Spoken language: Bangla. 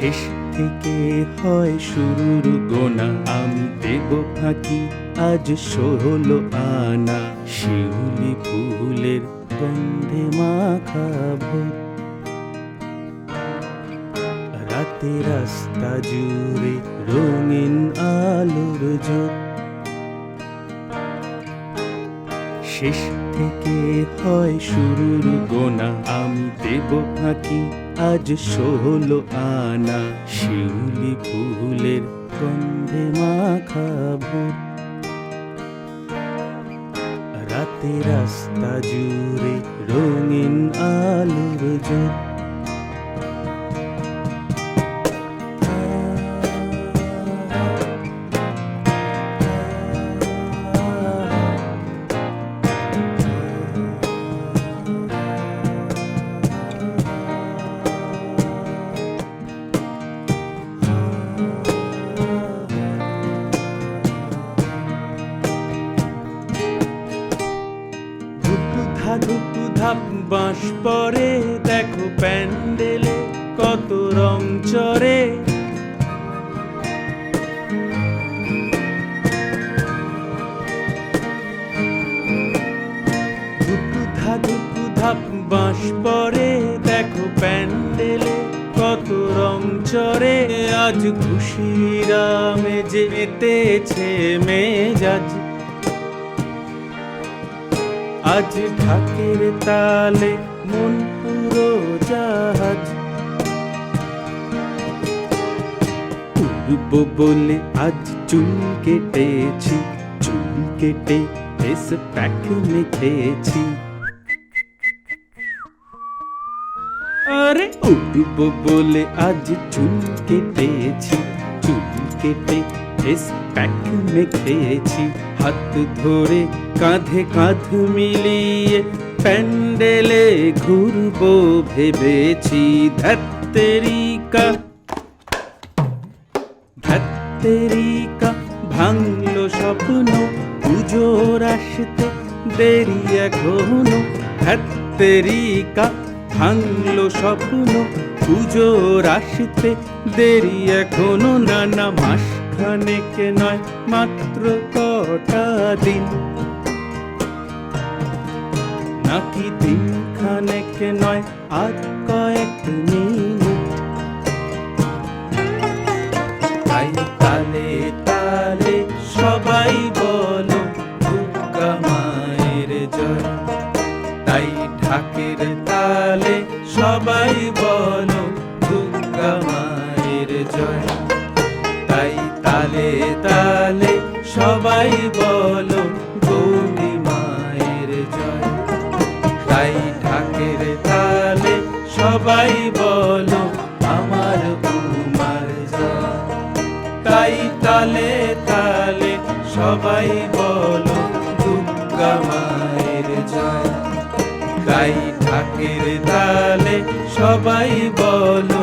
শেষ থেকে হয় শুরুর গোনা। আমি দেব ফাঁকি, আজ ষোলো আনা। শিউলি ফুলের গন্ধে মাখা ভোর রাতে রাস্তা জুড়ে রঙিন আলোর জোর। শেষ থেকে হয় শুরুর গোনা। আমি দেব ফাঁকি আজ ষোলো আনা শিউলি ফুলের গন্ধে মাখা ভোর রাতে রাস্তা জুড়ে রঙিন আলোর জোর ধা ধাপ বাঁশ পরে, দেখো প্যান্ডেলে কত রং চড়ে। ধুপু ধাপ বাঁশ পরে, দেখো প্যান্ডেলে কত রং চড়ে। আজ খুশিরা মেজে মেতেছে মেজাজ। আজ ঢাকের তালে মন পুরো জাহাজ। উড়ব বলে আজ চুল কেটেছি, চুল কেটে ফেস প্যাক মেখেছি আরে উড়ব বলে আজ চুল কেটেছি, চুল কেটে ফেস প্যাক মেখেছি হাত ধরে কাঁধে কাঁধ মিলিয়ে প্যান্ডেলে ঘুরবো ভেবেছি ধাত্তেরিকা ধাত্তেরিকা ভাঙলো স্বপ্ন পুজোর আসতে দেরি এখনও ধাত্তেরিকা ভাঙলো স্বপ্ন পুজোর আসতে দেরি এখনও নানা মাস খানেক নয় মাত্র কটা দিন। নাকি দিন খানেক নয় আর কয়েক মিনিট বলো, আমার কুমার যা। তাই তালে তালে সবাই বলো, দুর্গা মায়ের জয় তাই ঢাকের তালে সবাই বলো